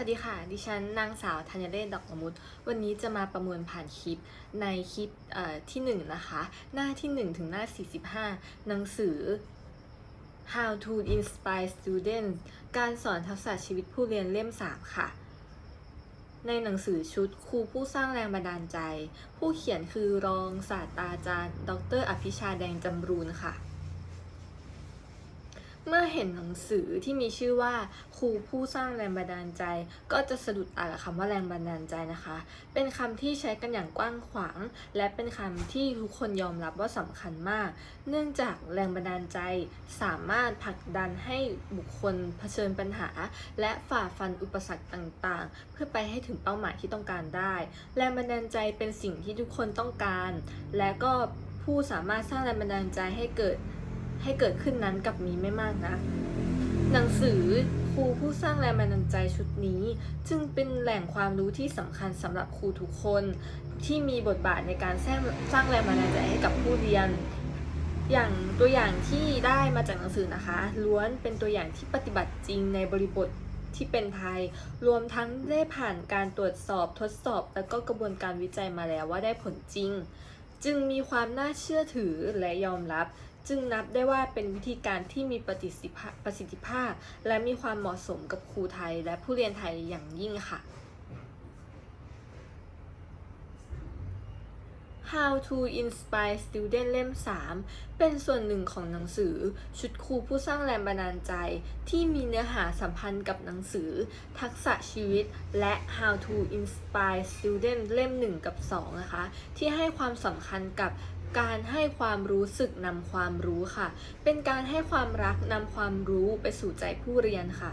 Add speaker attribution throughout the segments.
Speaker 1: วัสดีค่ะ ดิฉันนางสาวธัญเรศดอกละมุดวันนี้จะมาประมวลผ่านคลิปในคลิปเอ่อที่ 1 นะคะ หน้าที่ 1 ถึงหน้า 45 หนังสือ How to Inspire Students การสอนทักษะชีวิตผู้เรียนเล่ม 3 ค่ะ ในหนังสือชุดครูผู้สร้างแรงบันดาลใจ ผู้เขียนคือรองศาสตราจารย์ ดร อภิชาแดงจำรูนค่ะ เห็นหนังสือที่มีชื่อว่าครูผู้สร้างแรงบันดาลใจ ก็จะสะดุดตากับคำว่าแรงบันดาลใจนะคะ เป็นคำที่ใช้กันอย่างกว้างขวาง และเป็นคำที่ทุกคนยอมรับว่าสำคัญมาก เนื่องจากแรงบันดาลใจสามารถผลักดันให้บุคคลเผชิญปัญหา และฝ่าฟันอุปสรรคต่างๆ เพื่อไปให้ถึงเป้าหมายที่ต้องการได้ แรงบันดาลใจเป็นสิ่งที่ทุกคนต้องการ และก็ผู้สามารถสร้างแรงบันดาลใจให้เกิด ให้เกิดขึ้นนั้นกับมีไม่มากนะ หนังสือครูผู้สร้างแรงบันดาลใจชุดนี้ จึงเป็นแหล่งความรู้ที่สำคัญสำหรับครูทุกคนที่มีบทบาทในการสร้างสร้างแรงบันดาลใจให้กับผู้เรียน อย่างตัวอย่างที่ได้มาจากหนังสือนะคะ ล้วนเป็นตัวอย่างที่ปฏิบัติจริงในบริบทที่เป็นไทย รวมทั้งได้ผ่านการตรวจสอบทดสอบ และก็กระบวนการวิจัยมาแล้วว่าได้ผลจริง จึงมีความน่าเชื่อถือและยอมรับ จึงนับได้ว่าเป็นวิธีการที่มีประสิทธิภาพประสิทธิภาพ และมีความเหมาะสมกับครูไทยและผู้เรียนไทยอย่างยิ่งค่ะ How to Inspire Student เล่ม 3 เป็นส่วนหนึ่งของหนังสือ ชุดครูผู้สร้างแรงบันดาลใจ ที่มีเนื้อหาสัมพันธ์กับหนังสือ ทักษะชีวิต และ How to Inspire Student เล่ม 1 กับ 2 นะคะ ที่ให้ความสำคัญกับ การให้ความรู้สึกนำความรู้ค่ะ เป็นการให้ความรักนำความรู้ไปสู่ใจผู้เรียนค่ะ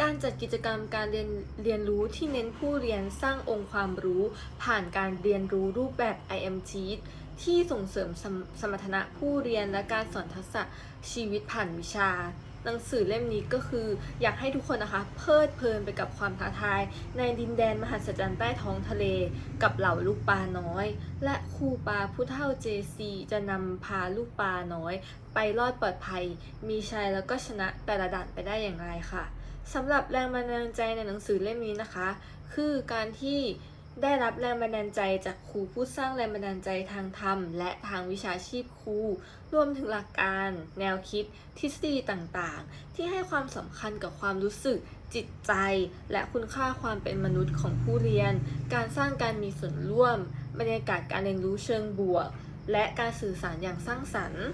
Speaker 1: การจัดกิจกรรมการเรียนเรียนรู้ที่เน้นผู้เรียนสร้างองค์ความรู้ ผ่านการเรียนรู้รูปแบบ IMT ที่ส่งเสริมสมสมรรถนะผู้เรียนและการสอนทักษะชีวิตผ่านวิชา หนังสือเล่มนี้ก็คืออยากให้ทุกคนนะคะ เพลิดเพลินไปกับความท้าทาย ในดินแดนมหัศจรรย์ใต้ท้องทะเล กับเหล่าลูกปลาน้อย และครูปลาผู้เท่า JC จะนำพาลูกปลาน้อย ไปรอดปลอดภัย มีชัยแล้วก็ชนะแต่ละด่านไปได้อย่างไรค่ะสำหรับแรงบันดาลใจในหนังสือเล่มนี้นะคะ คือการที่ ได้รับแรงบันดาลใจจากครูผู้สร้างแรงบันดาลใจทางธรรม และทางวิชาชีพครู รวมถึงหลักการ แนวคิด ทฤษฎีต่างๆ ที่ให้ความสำคัญกับความรู้สึก จิตใจ และคุณค่าความเป็นมนุษย์ของผู้เรียน การสร้างการมีส่วนร่วม บรรยากาศการเรียนรู้เชิงบวก และการสื่อสารอย่างสร้างสรรค์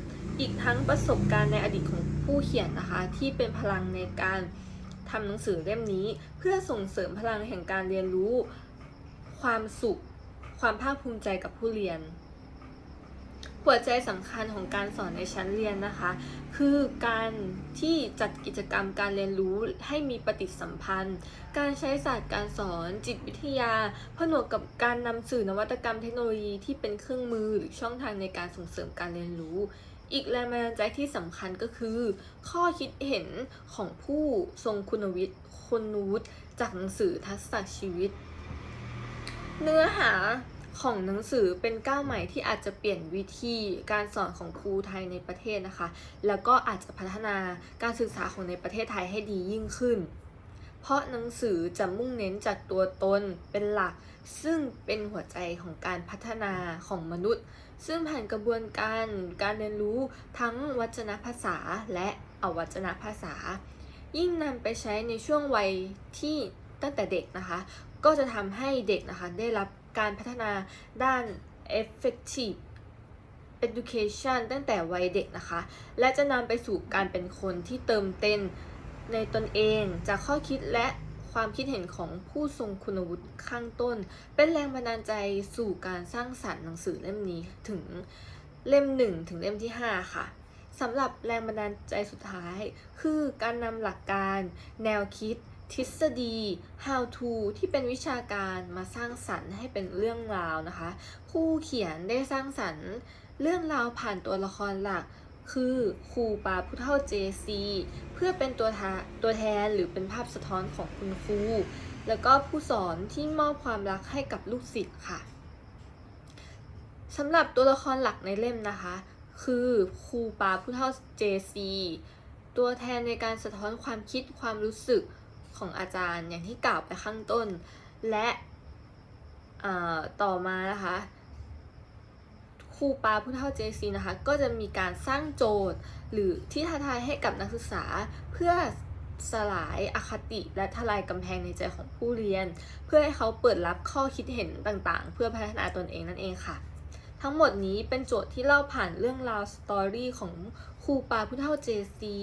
Speaker 1: อีกทั้งประสบการณ์ในอดีตของผู้เขียนนะคะ ที่เป็นพลังในการทำหนังสือเล่มนี้ เพื่อส่งเสริมพลังแห่งการเรียนรู้ ความสุข ความภาคภูมิใจกับผู้เรียนหัวใจสำคัญของการสอนในชั้นเรียนนะคะ คือการที่จัดกิจกรรมการเรียนรู้ให้มีปฏิสัมพันธ์ การใช้ศาสตร์การสอนจิตวิทยา ผนวกกับการนำสื่อนวัตกรรมเทคโนโลยีที่เป็นเครื่องมือหรือช่องทางในการส่งเสริมการเรียนรู้ อีกแรงบันดาลใจที่สำคัญก็คือ ข้อคิดเห็นของผู้ทรงคุณวิทย์คุณวุฒิจากหนังสือทักษะชีวิต เนื้อหาของหนังสือเป็นก้าวใหม่ที่อาจจะเปลี่ยนวิธีการสอนของครูไทยในประเทศนะคะ แล้วก็อาจจะพัฒนาการศึกษาของในประเทศไทยให้ดียิ่งขึ้น เพราะหนังสือจะมุ่งเน้นจากตัวตนเป็นหลัก ซึ่งเป็นหัวใจของการพัฒนาของมนุษย์ ซึ่งผ่านกระบวนการการเรียนรู้ทั้งวัจนภาษาและอวัจนภาษา ยิ่งนำไปใช้ในช่วงวัยที่ตั้งแต่เด็กนะคะ ก็จะทำให้เด็กนะคะได้รับการพัฒนาด้าน effective education ตั้งแต่วัยเด็กนะคะ และจะนำไปสู่การเป็นคนที่เติมเต็มในตนเองจากข้อคิดและความคิดเห็นของผู้ทรงคุณวุฒิข้างต้น เป็นแรงบันดาลใจสู่การสร้างสรรค์หนังสือเล่มนี้ถึงเล่ม 1 ถึงเล่มที่ 5 ค่ะสำหรับแรงบันดาลใจสุดท้าย คือการนำหลักการ แนวคิด ทฤษฎี how to ที่เป็นวิชาการมาสร้างสรรค์ให้เป็นเรื่องราวนะคะ ผู้เขียนได้สร้างสรรค์เรื่องราวผ่านตัวละครหลัก คือครูปาผู้เท่า JC เพื่อเป็นตัวตัวแทนหรือเป็นภาพสะท้อนของคุณครูแล้วก็ผู้สอนที่มอบความรักให้กับลูกศิษย์ค่ะสำหรับตัวละครหลักในเล่มนะคะ คือครูปาผู้เท่า JC ตัวแทนในการสะท้อนความคิดความรู้สึก ของอาจารย์อย่างที่กล่าวไปข้างต้น และต่อมานะคะครูปาผู้เท่าเจซีนะคะก็จะมีการสร้างโจทย์หรือที่ท้าทายให้กับนักศึกษาเพื่อสลายอคติและทลายกำแพงในใจของผู้เรียน เพื่อให้เขาเปิดรับข้อคิดเห็นต่างๆ เพื่อพัฒนาตนเองนั่นเองค่ะ ทั้งหมดนี้เป็นโจทย์ที่เล่าผ่านเรื่องราวสตอรี่ของครูปาผู้เท่าเจซี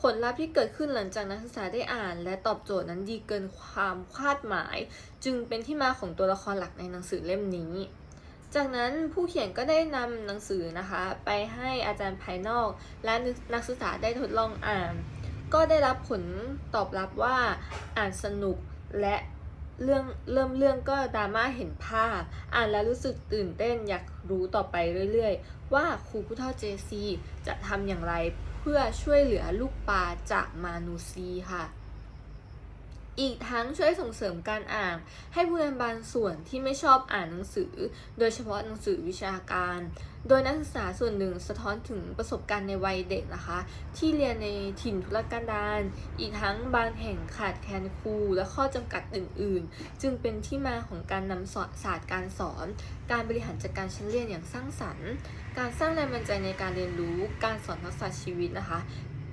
Speaker 1: ผลลัพธ์ที่เกิดขึ้นหลังจากนักศึกษาได้อ่าน และตอบโจทย์นั้นดีเกินความคาดหมาย จึงเป็นที่มาของตัวละครหลักในหนังสือเล่มนี้ จากนั้นผู้เขียนก็ได้นำหนังสือนะคะ ไปให้อาจารย์ภายนอก และนักศึกษาได้ทดลองอ่าน ก็ได้รับผลตอบรับว่าอ่านสนุกและเรื่องเริ่มเรื่องก็ดราม่าเห็นภาพ อ่านแล้วรู้สึกตื่นเต้นอยากรู้ต่อไปเรื่อยๆ ว่าครูผู้เท่าเจซีจะทำอย่างไร เพื่อช่วยเหลือลูกปลาจากมานูซีค่ะ อีกทั้งช่วยส่งเสริมการอ่าน ให้ผู้เรียนบางส่วนที่ไม่ชอบอ่านหนังสือ โดยเฉพาะหนังสือวิชาการ โดยนักศึกษาส่วนหนึ่งสะท้อนถึงประสบการณ์ในวัยเด็กนะคะ ที่เรียนในถิ่นทุรกันดารอีกทั้งบางแห่งขาดแคลนครูและข้อจำกัดอื่น ๆ จึงเป็นที่มาของการนำศาสตร์การสอน การบริหารจัดการชั้นเรียนอย่างสร้างสรรค์ การสร้างแรงบันดาลใจในการเรียนรู้ การสอนทักษะชีวิตนะคะ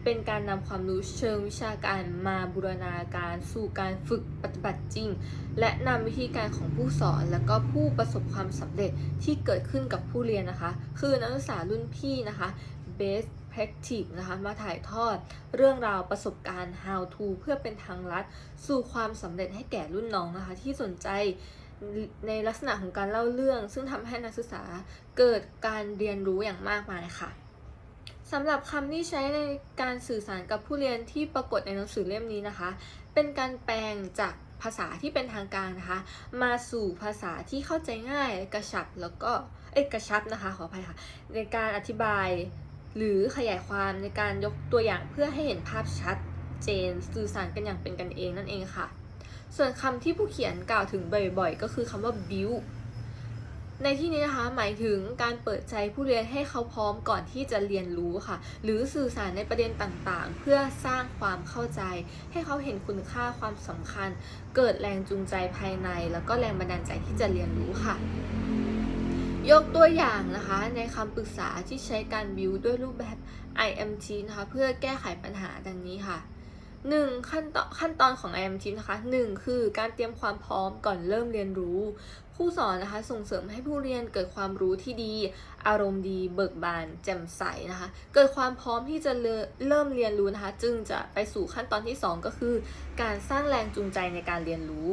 Speaker 1: เป็นการนำความรู้เชิงวิชาการมาบูรณาการสู่การฝึกปฏิบัติจริง และนำวิธีการของผู้สอน และก็ผู้ประสบความสำเร็จที่เกิดขึ้นกับผู้เรียนนะคะ คือนักศึกษารุ่นพี่นะคะ best practice นะคะมาถ่ายทอดเรื่องราวประสบการณ์ how to เพื่อเป็นทางลัด สู่ความสำเร็จให้แก่รุ่นน้องนะคะ ที่สนใจในลักษณะของการเล่าเรื่อง ซึ่งทำให้นักศึกษาเกิดการเรียนรู้อย่างมากมายค่ะ สำหรับคำที่ใช้ในการสื่อสารกับผู้เรียนที่ปรากฏในหนังสือเล่มนี้นะคะ เป็นการแปลงจากภาษาที่เป็นทางการนะคะ มาสู่ภาษาที่เข้าใจง่ายกระชับแล้วก็เอกระชับนะคะขออภัยค่ะ ในการอธิบายหรือขยายความในการยกตัวอย่างเพื่อให้เห็นภาพชัดเจนสื่อสารกันอย่างเป็นกันเองนั่นเองค่ะ ส่วนคำที่ผู้เขียนกล่าวถึงบ่อยๆ ก็คือคำว่า build ในที่นี้นะคะหมายถึงการเปิดใจผู้เรียนให้เขาพร้อมก่อนที่จะเรียนรู้ค่ะ หรือสื่อสารในประเด็นต่างๆ เพื่อสร้างความเข้าใจ ให้เขาเห็นคุณค่าความสำคัญ เกิดแรงจูงใจภายใน แล้วก็แรงบันดาลใจที่จะเรียนรู้ค่ะ ยกตัวอย่างนะคะในคำปรึกษาที่ใช้การบิวด้วยรูปแบบ IMT นะคะเพื่อแก้ไขปัญหาดังนี้ค่ะ 1. ขั้นตอนขั้นตอนของ IMT นะคะ 1. คือการเตรียมความพร้อมก่อนเริ่มเรียนรู้ ผู้สอนนะคะส่งเสริมให้ผู้เรียนเกิดความรู้ที่ดี อารมณ์ดีเบิกบาน แจ่มใสนะคะ เกิดความพร้อมที่จะเริ่มเรียนรู้นะคะ จึงจะไปสู่ขั้นตอนที่ 2 ก็คือ การสร้างแรงจูงใจในการเรียนรู้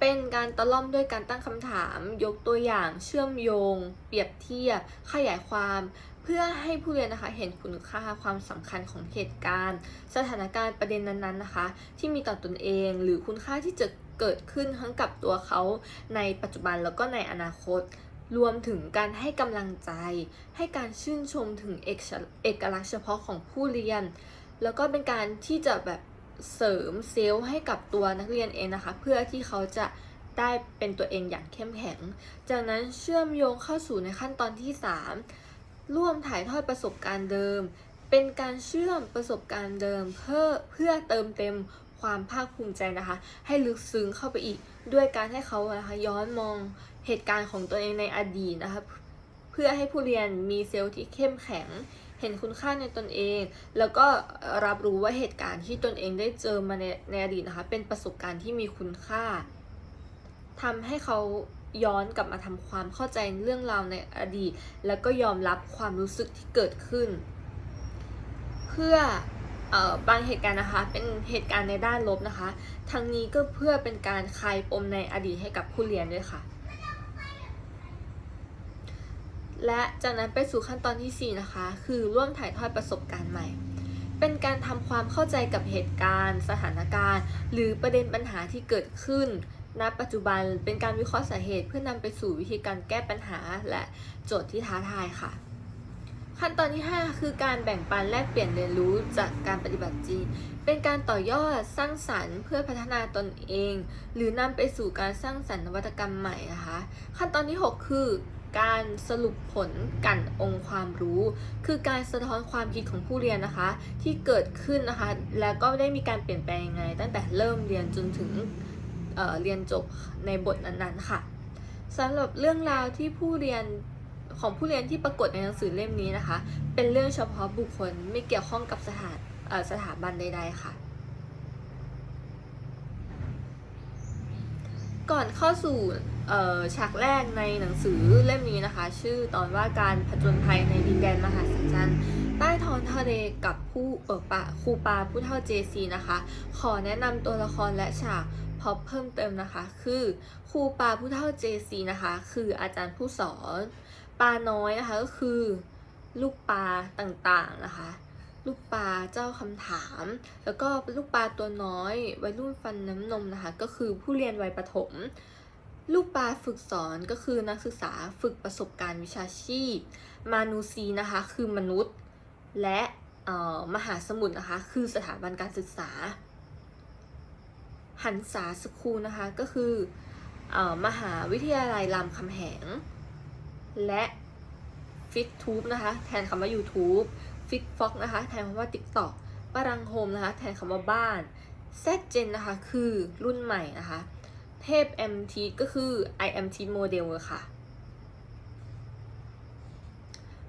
Speaker 1: เป็นการตะล่อมด้วยการตั้งคำถาม ยกตัวอย่าง เชื่อมโยง เปรียบเทียบ ขยายความเพื่อให้ผู้เรียนนะคะเห็นคุณค่าความสำคัญของเหตุการณ์ สถานการณ์ประเด็นนั้นๆนะคะ ที่มีต่อตนเอง หรือคุณค่าที่จะ เกิดขึ้นทั้งกับตัวเขาในปัจจุบันแล้วก็ในอนาคต รวมถึงการให้กำลังใจ ให้การชื่นชมถึงเอกเอกลักษณ์เฉพาะของผู้เรียน แล้วก็เป็นการที่จะแบบเสริมเซลล์ให้กับตัวนักเรียนเองนะคะ เพื่อที่เขาจะได้เป็นตัวเองอย่างเข้มแข็ง จากนั้นเชื่อมโยงเข้าสู่ในขั้นตอนที่ 3 ร่วมถ่ายทอดประสบการณ์เดิม เป็นการเชื่อมประสบการณ์เดิม เพื่อเพื่อเติมเต็ม ความภาคภูมิใจนะคะ ให้ลึกซึ้งเข้าไปอีกด้วยการให้เขานะคะย้อนมองเหตุการณ์ของตัวเองในอดีตนะคะเพื่อให้ผู้เรียนมีเซลล์ที่เข้มแข็ง เห็นคุณค่าในตนเอง แล้วก็รับรู้ว่าเหตุการณ์ที่ตนเองได้เจอมาในในอดีตนะคะเป็นประสบการณ์ที่มีคุณค่าทำให้เขาย้อนกลับมาทำความเข้าใจเรื่องราวในอดีต แล้วก็ยอมรับความรู้สึกที่เกิดขึ้น เพื่อ บางเหตุการณ์นะคะเป็นเหตุการณ์ในด้านลบนะคะ ทั้งนี้ก็เพื่อเป็นการคลายปมในอดีตให้กับผู้เรียนด้วยค่ะ และจากนั้นไปสู่ขั้นตอนที่ 4 นะคะ คือร่วมถ่ายทอดประสบการณ์ใหม่ เป็นการทำความเข้าใจกับเหตุการณ์ สถานการณ์ หรือประเด็นปัญหาที่เกิดขึ้นณปัจจุบันเป็นการวิเคราะห์สาเหตุเพื่อนำไปสู่วิธีการแก้ปัญหาและโจทย์ที่ท้าทายค่ะ ขั้นตอนที่ 5 คือการแบ่งปันแลกเปลี่ยนเรียนรู้จากการปฏิบัติจริง เป็นการต่อยอดสร้างสรรค์เพื่อพัฒนาตนเอง หรือนำไปสู่การสร้างสรรค์นวัตกรรมใหม่นะคะ ขั้นตอนที่ 6 คือการสรุปผลกันองค์ความรู้ คือการสะท้อนความคิดของผู้เรียนนะคะ ที่เกิดขึ้นนะคะ แล้วก็ได้มีการเปลี่ยนแปลงยังไง ตั้งแต่เริ่มเรียนจนถึงเเรียนจบในบทนั้นๆค่ะสำหรับเรื่องราวที่ผู้เรียน ของผู้เรียนที่ปรากฏในหนังสือเล่มนี้นะคะ เป็นเรื่องเฉพาะบุคคลไม่เกี่ยวข้องกับสถานสถาบันใดๆค่ะ ก่อนเข้าสู่ฉากแรกในหนังสือเล่มนี้นะคะ ชื่อตอนว่าการผจญภัยในดินแดนมหาสจรรย์ใต้ท้องทะเลกับผู้เปิดปะครูปาผู้เท่าเจซีนะคะ ขอแนะนำตัวละครและฉากพอเพิ่มเติมนะคะ คือครูปาผู้เท่าเจซีนะคะ คืออาจารย์ผู้สอน ปลาน้อยนะคะก็คือ ลูกปลาต่างๆนะคะ ลูกปลาเจ้าคำถาม แล้วก็ลูกปลาตัวน้อย วัยรุ่นฟันน้ำนมนะคะ ก็คือผู้เรียนวัยประถม ลูกปลาฝึกสอนก็คือนักศึกษาฝึกประสบการณ์วิชาชีพ มานูซีนะคะ คือมนุษย์ และมหาสมุทรนะคะ คือสถาบันการศึกษา หันษาสคูลนะคะก็คืออมหาวิทยาลัยรามคำแหง และฟิตทูบนะคะ แทนคำว่า YouTube ฟิตฟ็อกนะคะ แทนคำว่า TikTok ปรังโฮมนะคะ แทนคำว่าบ้านแซดเจนนะคะ คือรุ่นใหม่นะคะ เทพ MT ก็คือ IMT โมเดลค่ะ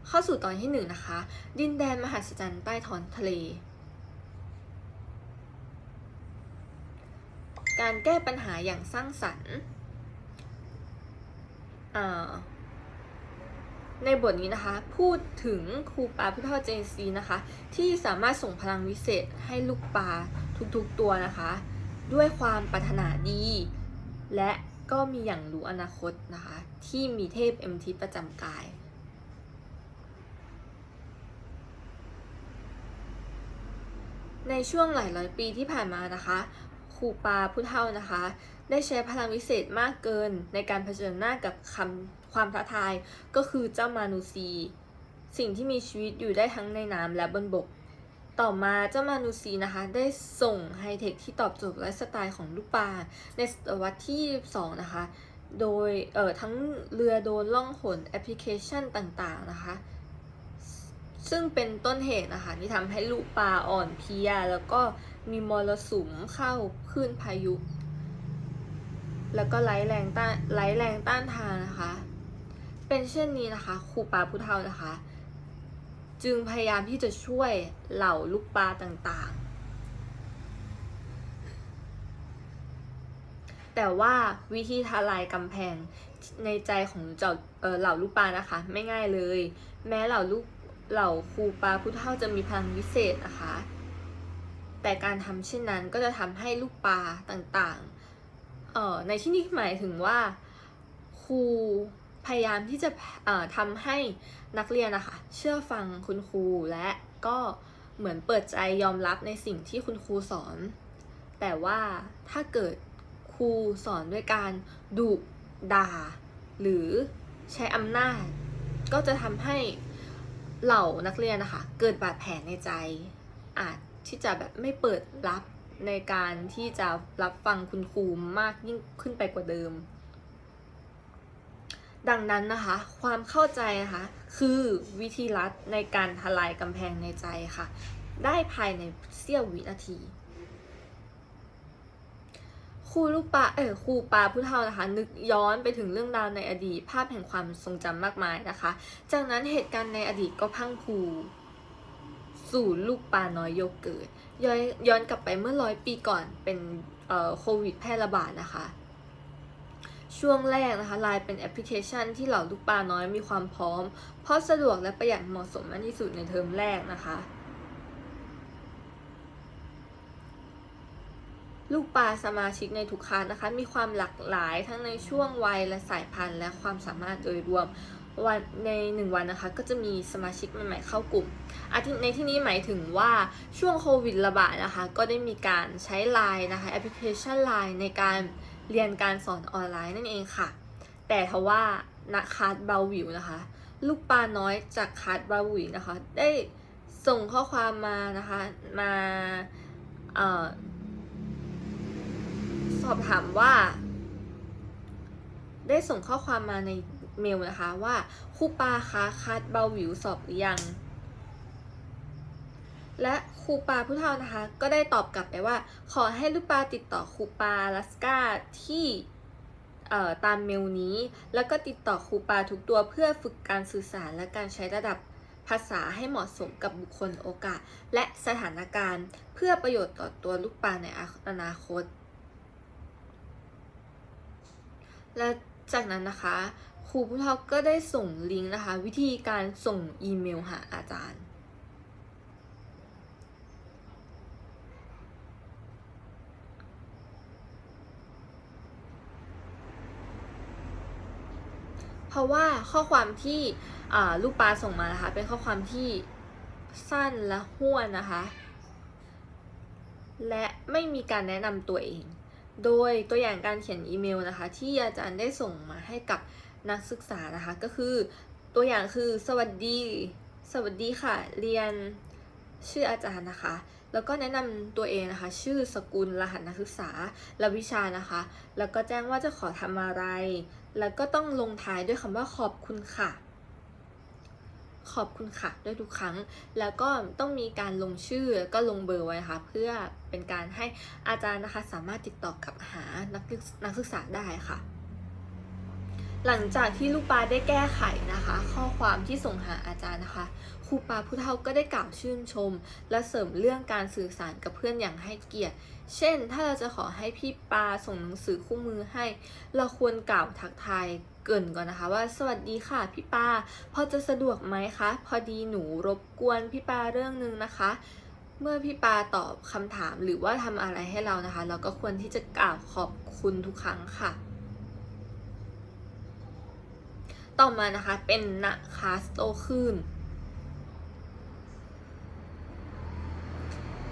Speaker 1: เข้าสู่ตอนที่หนึ่งนะคะ ดินแดนมหัศจรรย์ใต้ท้องทะเล การแก้ปัญหาอย่างสร้างสรรค์อ่า ในบทนี้นะคะ พูดถึงครูปลาผู้เท่าเจซีนะคะ ที่สามารถส่งพลังวิเศษให้ลูกปลาทุกๆตัวนะคะ ด้วยความปรารถนาดี และก็มีอย่างรู้อนาคตนะคะ ที่มีเทพเอ็มทีประจำกายในช่วงหลายร้อยปีที่ผ่านมานะคะครูปาผู้เท่านะคะ ได้ใช้พลังวิเศษมากเกินในการเผชิญหน้ากับคำ ความท้าทายก็คือเจ้ามานูซี สิ่งที่มีชีวิตอยู่ได้ทั้งในน้ำและบนบก ต่อมาเจ้ามานูซีนะคะ ได้ส่งไฮเทคที่ตอบโจทย์ไลฟ์สไตล์ของลูกปลาในศตวรรษที่ 22 นะคะ โดยเอ่อทั้งเรือโดนล่องหนแอปพลิเคชันต่างๆนะคะ ซึ่งเป็นต้นเหตุนะคะที่ทำให้ลูกปลาอ่อนเพลีย แล้วก็มีมรสุมเข้าคลื่นพายุแล้วก็ไร้แรงต้านไร้แรงต้านทานนะคะ เป็นเช่นนี้นะคะครูปลาผู้เฒ่านะคะ จึงพยายามที่จะช่วยเหล่าลูกปลาต่างๆ แต่ว่าวิธีทลายกำแพงในใจของเจ้าเอ่อเหล่าลูกปลานะคะ ไม่ง่ายเลย แม้เหล่าลูกเหล่าครูปลาผู้เฒ่าจะมีพลังวิเศษนะคะ แต่การทำเช่นนั้นก็จะทำให้ลูกปลาต่างๆเอ่อในที่นี้หมายถึงว่าครู พยายามที่จะทำให้นักเรียนนะคะเชื่อฟังคุณครูและก็เหมือนเปิดใจยอมรับในสิ่งที่คุณครูสอน แต่ว่าถ้าเกิดครูสอนด้วยการดุด่า หรือใช้อำนาจ ก็จะทำให้เหล่านักเรียนนะคะเกิดบาดแผลในใจ อาจที่จะแบบไม่เปิดรับในการที่จะรับฟังคุณครูมากยิ่งขึ้นไปกว่าเดิม ดังนั้นนะคะ ความเข้าใจนะคะ คือวิธีลัดในการทลายกำแพงในใจค่ะ ได้ภายในเสี้ยววินาทีครูลูกปลาเออครูปลาผู้เฒ่านะคะ นึกย้อนไปถึงเรื่องราวในอดีต ภาพแห่งความทรงจำมากมายนะคะ จากนั้นเหตุการณ์ในอดีตก็พังพูสู่ลูกปลาน้อยโยเกิร์ตย้อนย้อนกลับไปเมื่อร้อยปีก่อนเป็นเอ่อโควิดแพร่ระบาดนะคะ ช่วงแรกนะคะไลน์เป็นแอปพลิเคชันที่เหล่าลูกปลาน้อยมีความพร้อม เพราะสะดวกและประหยัดเหมาะสมมากที่สุดในเทอมแรกนะคะ ลูกปลาสมาชิกในทุกคลาสนะคะ มีความหลากหลายทั้งในช่วงวัยและสายพันธุ์ และความสามารถโดยรวมวันในหนึ่งวันนะคะ ก็จะมีสมาชิกใหม่ๆเข้ากลุ่มอาทิในที่นี้หมายถึงว่าช่วงโควิดระบาดนะคะ ก็ได้มีการใช้ไลน์นะคะแอปพลิเคชันไลน์ในการ เรียนการสอนออนไลน์นั่นเองค่ะ แต่ทว่าณคาร์ดบาวิวนะคะ ลูกปลาน้อยจากคาร์ดบาวิวนะคะ ได้ส่งข้อความมานะคะมาออสอบถามว่า ได้ส่งข้อความมาในเมลนะคะว่าครูปาคะคัดเบาหวิวสอบหรือยัง และครูปาผู้เฒ่านะคะ ก็ได้ตอบกลับไปว่า ขอให้ลูกปลาติดต่อครูปาลัสกาที่ตามเมลนี้ แล้วก็ติดต่อครูปาทุกตัวเพื่อฝึกการสื่อสารและการใช้ระดับภาษาให้เหมาะสมกับบุคคลโอกาส และสถานการณ์ เพื่อประโยชน์ต่อตัวลูกปลาในอนาคต และจากนั้นนะคะ ครูผู้เฒ่าก็ได้ส่งลิงก์นะคะ วิธีการส่งอีเมลหาอาจารย์ เพราะว่าข้อความที่ลูกปลาส่งมานะคะ เป็นข้อความที่สั้นและห้วนนะคะ และไม่มีการแนะนำตัวเอง โดยตัวอย่างการเขียนอีเมลนะคะ ที่อาจารย์ได้ส่งมาให้กับนักศึกษานะคะ ก็คือตัวอย่างคือสวัสดี สวัสดีค่ะ เรียนชื่ออาจารย์นะคะ แล้วก็แนะนำตัวเองนะคะ ชื่อสกุลรหัสนักศึกษาและวิชานะคะ แล้วก็แจ้งว่าจะขอทำอะไร แล้วก็ต้องลงท้ายด้วยคำว่าขอบคุณค่ะ ขอบคุณค่ะด้วยทุกครั้ง แล้วก็ต้องมีการลงชื่อแล้วก็ลงเบอร์ไว้นะคะเพื่อเป็นการให้อาจารย์นะคะสามารถติดต่อกับหานักศึกนักศึกษาได้ค่ะ หลังจากที่ลูกปลาได้แก้ไขนะคะ ข้อความที่ส่งหาอาจารย์นะคะครูปาผู้เฒ่าก็ได้กล่าวชื่นชม และเสริมเรื่องการสื่อสารกับเพื่อนอย่างให้เกียรติ เช่น ถ้าเราจะขอให้พี่ปาส่งหนังสือคู่มือให้ เราควรกล่าวทักทายเกินก่อนนะคะว่าสวัสดีค่ะพี่ปาพอจะสะดวกไหมคะ พอดีหนูรบกวนพี่ปาเรื่องนึงนะคะ เมื่อพี่ปาตอบคำถามหรือว่าทำอะไรให้เรานะคะ เราก็ควรที่จะกล่าวขอบคุณทุกครั้งค่ะ ต่อมานะคะเป็นนะคาสโตขึ้น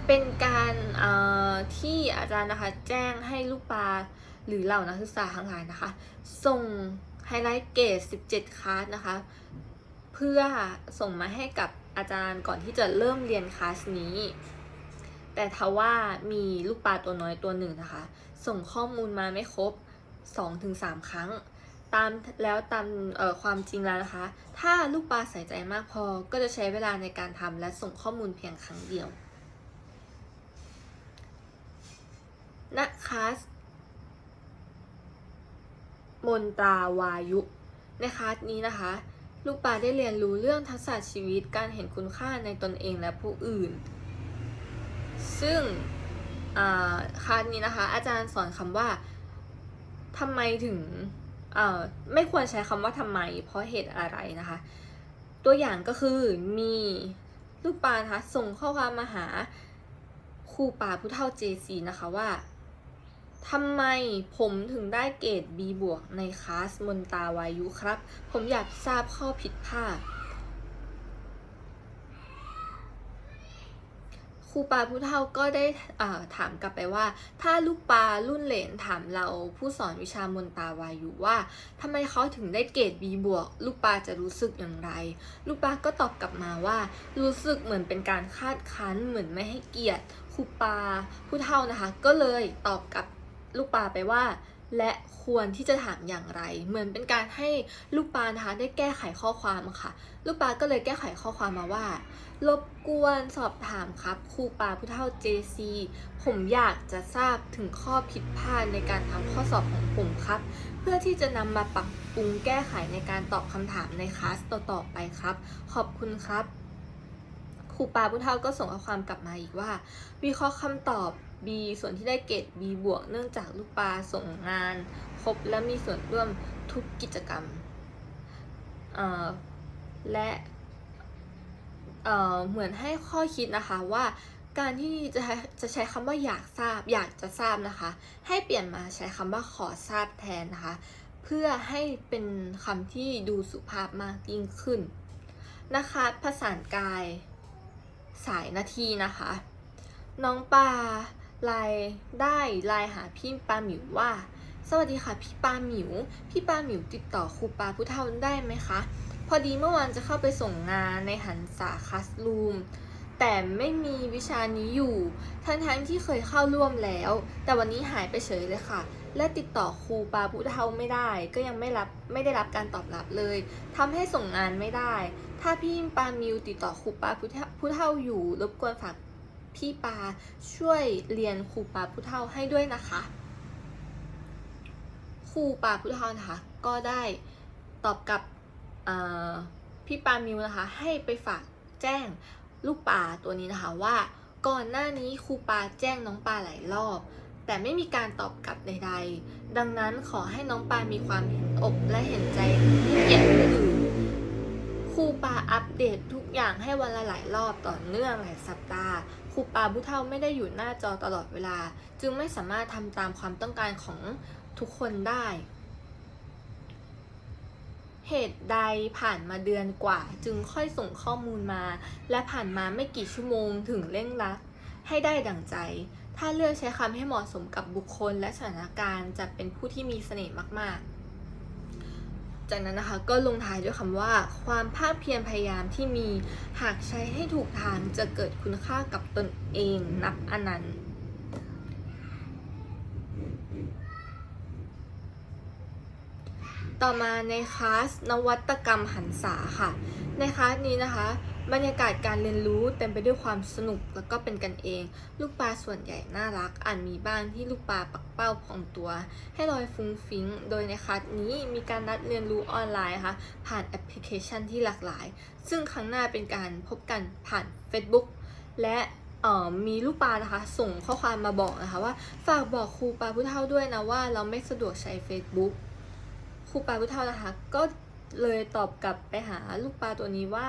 Speaker 1: เป็นการที่อาจารย์นะคะแจ้งให้ลูกปลาหรือเหล่านักศึกษาทั้งหลายนะคะ ส่งไฮไลท์เกรด17คลาสนะคะ เพื่อส่งมาให้กับอาจารย์ก่อนที่จะเริ่มเรียนคลาสนี้ แต่ทว่ามีลูกปลาตัวน้อยตัวหนึ่งนะคะ ส่งข้อมูลมาไม่ครบ 2-3 ครั้ง ตามแล้วตามความจริงแล้วนะคะ ถ้าลูกปลาใส่ใจมากพอก็จะใช้เวลาในการทำและส่งข้อมูลเพียงครั้งเดียว ณคลาสมนตาวายุ ในคลาสนี้นะคะ ลูกปลาได้เรียนรู้เรื่องทักษะชีวิตการเห็นคุณค่าในตนเองและผู้อื่น ซึ่งคลาสนี้นะคะ อาจารย์สอนคำว่าทำไมถึงไม่ควรใช้คำว่าทำไม เพราะเหตุอะไรนะคะ ตัวอย่างก็คือมีลูกปลานะคะส่งข้อความมาหาครูป่าผู้เท่า JC นะคะว่า ทำไมผมถึงได้เกรด B บวกในคลาสมนตาวายุครับ ผมอยากทราบข้อผิดพลาดครูปาผู้เฒ่าก็ได้าถามกลับไปว่า ถ้าลูกปลารุ่นเหลนถามเราผู้สอนวิชามนตาวายุว่าทำไมเขาถึงได้เกรด B บวกลูกปลาจะรู้สึกอย่างไร ลูกปลาก็ตอบกลับมาว่า รู้สึกเหมือนเป็นการคาดคั้นเหมือนไม่ให้เกียรติครูปาผู้เฒ่านะคะ ก็เลยตอบกลับ ลูกปลาไปว่า และควรที่จะถามอย่างไร เหมือนเป็นการให้ลูกปลานะคะได้แก้ไขข้อความค่ะ ลูกปลาก็เลยแก้ไขข้อความมาว่า รบกวนสอบถามครับครูปาผู้เฒ่า JC ผมอยากจะทราบถึงข้อผิดพลาดในการทำข้อสอบของผมครับ เพื่อที่จะนำมาปรับปรุงแก้ไขในการตอบคำถามในคลาสต่อๆไปครับ ขอบคุณครับครูปาผู้เฒ่าก็ส่งข้อความกลับมาอีกว่า วิเคราะห์คำตอบ B ส่วนที่ได้เกรด B บวกเนื่องจากลูกปลาส่งงานครบและมีส่วนร่วมทุกกิจกรรมเอ่อและเอ่อเหมือนให้ข้อคิดนะคะว่าการที่จะใช้จะใช้คำว่าอยากทราบ อยากจะทราบนะคะ ให้เปลี่ยนมาใช้คำว่าขอทราบแทนนะคะ เพื่อให้เป็นคำที่ดูสุภาพมากยิ่งขึ้นนะคะภาษานกายสายนาทีนะคะ น้องปลา ไลน์ได้ไลน์หาพี่ปาหมิวว่า สวัสดีค่ะพี่ปาหมิว พี่ปาหมิวติดต่อครูปาผู้เฒ่าได้ไหมคะ พอดีเมื่อวานจะเข้าไปส่งงานในหันษาคัสลูมแแต่ไม่มีวิชานี้อยู่ ทั้งๆที่เคยเข้าร่วมแล้ว แต่วันนี้หายไปเฉยเลยค่ะ และติดต่อครูปาผู้เฒ่าไม่ได้ ก็ยังไม่รับไม่ได้รับการตอบรับเลยทำให้ส่งงานไม่ได้ ถ้าพี่ปามิวติดต่อครูปาผู้เฒ่าผู้เฒ่าอยู่รบกวนฝาก พี่ปาช่วยเรียนครูปาผู้เฒ่าให้ด้วยนะคะ ครูปาผู้เฒ่านะคะ ก็ได้ตอบกับพี่ปามิวนะคะ ให้ไปฝากแจ้งลูกปลาตัวนี้นะคะว่าก่อนหน้านี้ครูปาแจ้งน้องปลาหลายรอบ แต่ไม่มีการตอบกลับใดๆ ดังนั้นขอให้น้องปลามีความเห็นอกและเห็นใจที่เกียรติผู้อื่นครูปาอัปเดตทุกอย่างให้วันละหลายรอบต่อเนื่องหลายสัปดาห์ ครูปาผู้เฒ่าไม่ได้อยู่หน้าจอตลอดเวลา จึงไม่สามารถทำตามความต้องการของทุกคนได้ เหตุใดผ่านมาเดือนกว่า จึงค่อยส่งข้อมูลมา และผ่านมาไม่กี่ชั่วโมงถึงเร่งรัดให้ได้ดั่งใจ ถ้าเลือกใช้คำให้เหมาะสมกับบุคคลและสถานการณ์จะเป็นผู้ที่มีเสน่ห์มาก ๆ จากนั้นนะคะก็ลงท้ายด้วยคำว่า ความภาคเพียรพยายามที่มีหากใช้ให้ถูกทางจะเกิดคุณค่ากับตนเองนับอนันต์ต่อมาในคลาสนวัตกรรมหันษาค่ะ ในคลาสนี้นะคะ บรรยากาศการเรียนรู้เต็มไปด้วยความสนุกแล้วก็เป็นกันเอง ลูกปลาส่วนใหญ่น่ารักอ่าจมีบ้างที่ลูกปลาปักเป้าพองตัว ให้ลอยฟุ้งฟิ้ง โดยในคลาสนี้มีการนัดเรียนรู้ออนไลน์ค่ะผ่านแอปพลิเคชันที่หลากหลาย ซึ่งครั้งหน้าเป็นการพบกันผ่าน Facebook และมีลูกปลานะคะ ส่งข้อความมาบอกนะคะว่าฝากบอกครูปลาผู้เฒ่าด้วยนะว่าเราไม่สะดวกใช้ Facebook ครูปลาผู้เฒ่านะคะ ก็เลยตอบกลับไปหาลูกปลาตัวนี้ว่า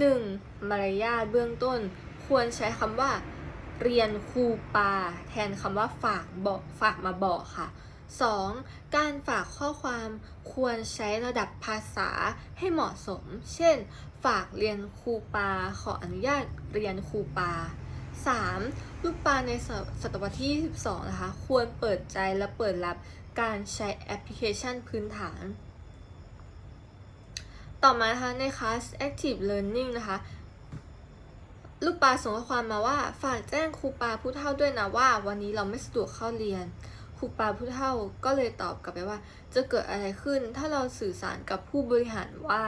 Speaker 1: 1. มารยาทเบื้องต้น ควรใช้คำว่า เรียนครูปลาแทนคำว่าฝากบอกฝากมาบอกค่ะ 2. การฝากข้อความควรใช้ระดับภาษาให้เหมาะสม เช่น ฝากเรียนครูปลาขออนุญาตเรียนครูปลา 3. ลูกปลาในศตศตวรรษที่ 22 นะคะ ควรเปิดใจและเปิดรับการใช้แอปพลิเคชันพื้นฐาน ต่อมานะคะในคลาส Active Learning นะคะลูกปลาส่งข้อความมาว่า ฝากแจ้งครูปลาผู้เฒ่าด้วยนะว่า วันนี้เราไม่สะดวกเข้าเรียนครูปลาผู้เฒ่าก็เลยตอบกลับไปว่า จะเกิดอะไรขึ้นถ้าเราสื่อสารกับผู้บริหารว่า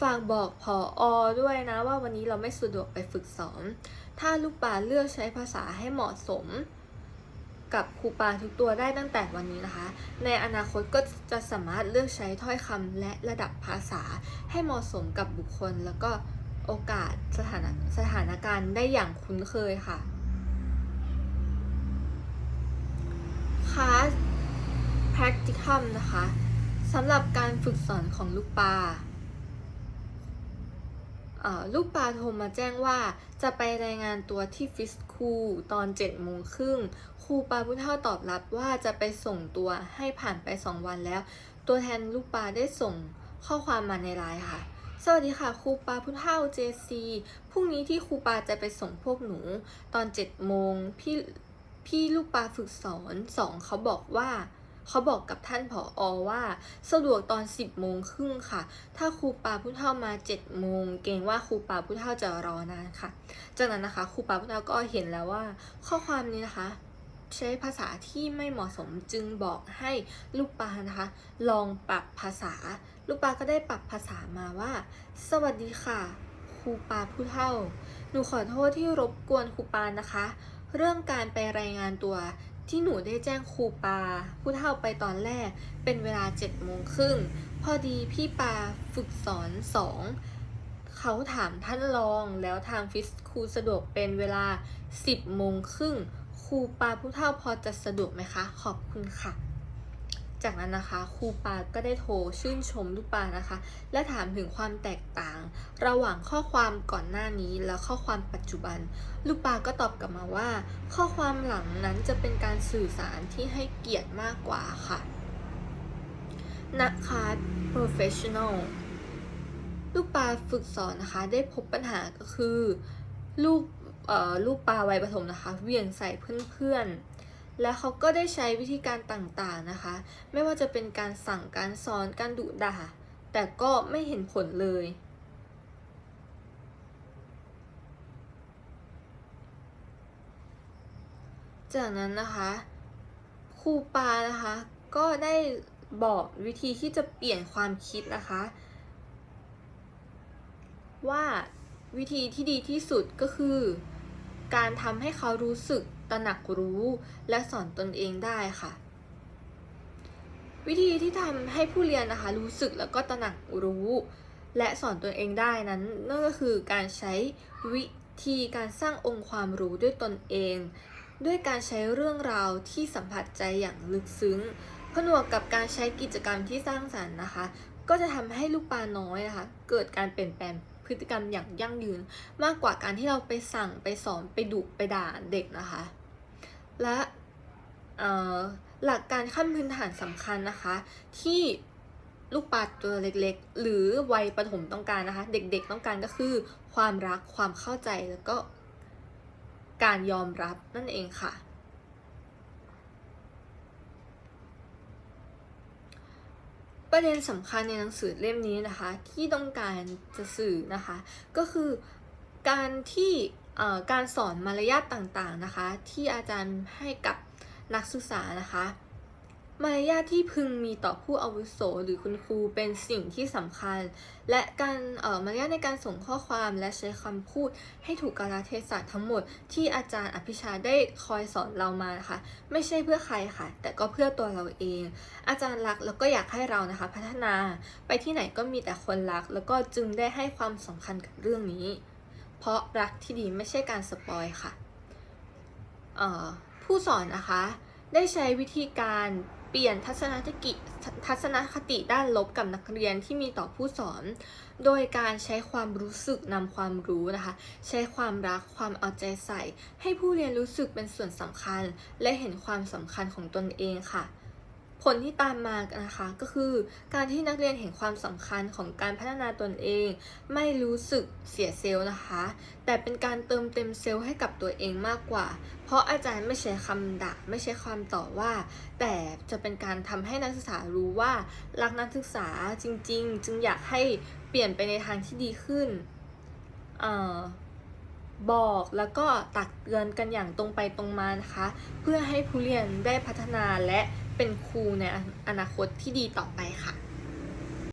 Speaker 1: ฝากบอกพออด้วยนะว่าวันนี้เราไม่สะดวกไปฝึกสอนถ้าลูกปลาเลือกใช้ภาษาให้เหมาะสม กับครูปลาทุกตัวได้ตั้งแต่วันนี้นะคะ ในอนาคตก็จะสามารถเลือกใช้ถ้อยคำและระดับภาษาให้เหมาะสมกับบุคคล แล้วก็โอกาสสถานสถานการณ์ได้อย่างคุ้นเคยค่ะคลาส practicum นะคะสำหรับการฝึกสอนของลูกปลาเอ่อลูกปลาโทรมาแจ้งว่าจะไปรายงานตัวที่ฟิสคูลตอน7จ็ดโมงครึ่ง ปลาผู้เฒ่าตอบรับว่าจะไปส่งตัวให้ผ่านไป 2 วันแล้ว ตัวแทนลูกปลาได้ส่งข้อความมาในไลน์ค่ะ สวัสดีค่ะครูปลาผู้เฒ่า JC พรุ่งนี้ที่ครูปลาจะไปส่งพวกหนู ตอน7จ็ดโมงพี่พี่ลูกปลาฝึกสอนสองเขาบอกว่าเขาบอกกับท่านผออว่าสะดวกตอน 10โมงครึ่งค่ะ ถ้าครูปาผู้เฒ่ามา7โมงเกรงว่าครูปาผู้เฒ่าจะรอนานค่ะ จากนั้นนะคะครูปาผู้เฒ่าก็เห็นแล้วว่า ข้อความนี้นะคะ ใช้ภาษาที่ไม่เหมาะสมจึงบอกให้ลูกปลานะคะ ลองปรับภาษา ลูกปลาก็ได้ปรับภาษามาว่า สวัสดีค่ะครูปาผู้เฒ่า หนูขอโทษที่รบกวนครูปานะคะ เรื่องการไปรายงานตัวที่หนูได้แจ้งครูปา ผู้เฒ่าไปตอนแรก เป็นเวลา7จ็ดโมงครึ่งพอดีพี่ปาฝึกสอนสองเขาถามท่านรองแล้วทางฟิสครูสะดวกเป็นเวลา 10โมงครึ่ง รูปาผู้เฒ่าพอจะสะดวกไหมคะ ขอบคุณค่ะ จากนั้นนะคะครูปาก็ได้โทรชื่นชมลูกปานะคะ และถามถึงความแตกต่าง ระหว่างข้อความก่อนหน้านี้และข้อความปัจจุบัน ลูกปาก็ตอบกลับมาว่า ข้อความหลังนั้นจะเป็นการสื่อสารที่ให้เกียรติมากกว่าค่ะนักคาร์ professional ลูกปลาฝึกสอนนะคะ ได้พบปัญหาก็คือ ลูก เอ่อลูกปลาวัยประถมนะคะเวี่ยงใส่เพื่อนๆ และเขาก็ได้ใช้วิธีการต่างๆนะคะ ไม่ว่าจะเป็นการสั่งการสอนการดุด่า แต่ก็ไม่เห็นผลเลยจากนั้นนะคะครูปานะคะก็ได้บอกวิธีที่จะเปลี่ยนความคิดนะคะ ว่าวิธีที่ดีที่สุดก็คือ การทำให้เขารู้สึกตระหนักรู้และสอนตนเองได้ค่ะ วิธีที่ทำให้ผู้เรียนนะคะ รู้สึกแล้วก็ตระหนักรู้ และสอนตนเองได้นั้นนั่นก็คือการใช้วิธีการสร้างองค์ความรู้ด้วยตนเอง ด้วยการใช้เรื่องราวที่สัมผัสใจอย่างลึกซึ้งผนวกกับการใช้กิจกรรมที่สร้างสรรค์นะคะ ก็จะทำให้ลูกปลาน้อยนะคะ เกิดการเปลี่ยนแปลง ฤติกรรมอย่างยั่งยืน มากกว่าการที่เราไปสั่งไปสอนไปดุไปด่าเด็กนะคะ และหลักการขั้นพื้นฐานสำคัญนะคะ ที่ลูกปลาตัวเล็กๆ หรือวัยประถมต้องการนะคะ เด็กๆต้องการก็คือ ความรักความเข้าใจแล้วก็การยอมรับนั่นเองค่ะ ประเด็นสำคัญในหนังสือเล่มนี้นะคะ ที่ต้องการจะสื่อนะคะ ก็คือการที่การสอนมารยาทต่างๆนะคะ ที่อาจารย์ให้กับนักศึกษานะคะ มารยาทที่พึงมีต่อผู้อาวุโสหรือคุณครูเป็นสิ่งที่สำคัญ และการเอ่อมารยาทในการส่งข้อความและใช้คำพูดให้ถูกกาลเทศะทั้งหมด ที่อาจารย์อภิชาได้คอยสอนเรามานะคะไม่ใช่เพื่อใครค่ะ แต่ก็เพื่อตัวเราเอง อาจารย์รักแล้วก็อยากให้เรานะคะ พัฒนาไปที่ไหนก็มีแต่คนรัก แล้วก็จึงได้ให้ความสำคัญกับเรื่องนี้ เพราะรักที่ดีไม่ใช่การสปอยค่ะเอ่อผู้สอนนะคะ ได้ใช้วิธีการ เปลี่ยนทัศนคติทัศนคติด้านลบกับนักเรียนที่มีต่อผู้สอน โดยการใช้ความรู้สึกนำความรู้นะคะ ใช้ความรักความเอาใจใส่ ให้ผู้เรียนรู้สึกเป็นส่วนสำคัญ และเห็นความสำคัญของตนเองค่ะ ผลที่ตามมานะคะก็คือการที่นักเรียนเห็นความสำคัญของการพัฒนาตนเอง ไม่รู้สึกเสียเซลล์นะคะ แต่เป็นการเติมเต็มเซลล์ให้กับตัวเองมากกว่า เพราะอาจารย์ไม่ใช้คำด่าไม่ใช้ความต่อว่า แต่จะเป็นการทำให้นักศึกษารู้ว่ารักนักศึกษาจริง ๆ จึงอยากให้เปลี่ยนไปในทางที่ดีขึ้นออบอกแล้วก็ตักเตือนกันอย่างตรงไปตรงมานะคะ เพื่อให้ผู้เรียนได้พัฒนาและ เป็นครูในอนาคตที่ดีต่อไปค่ะ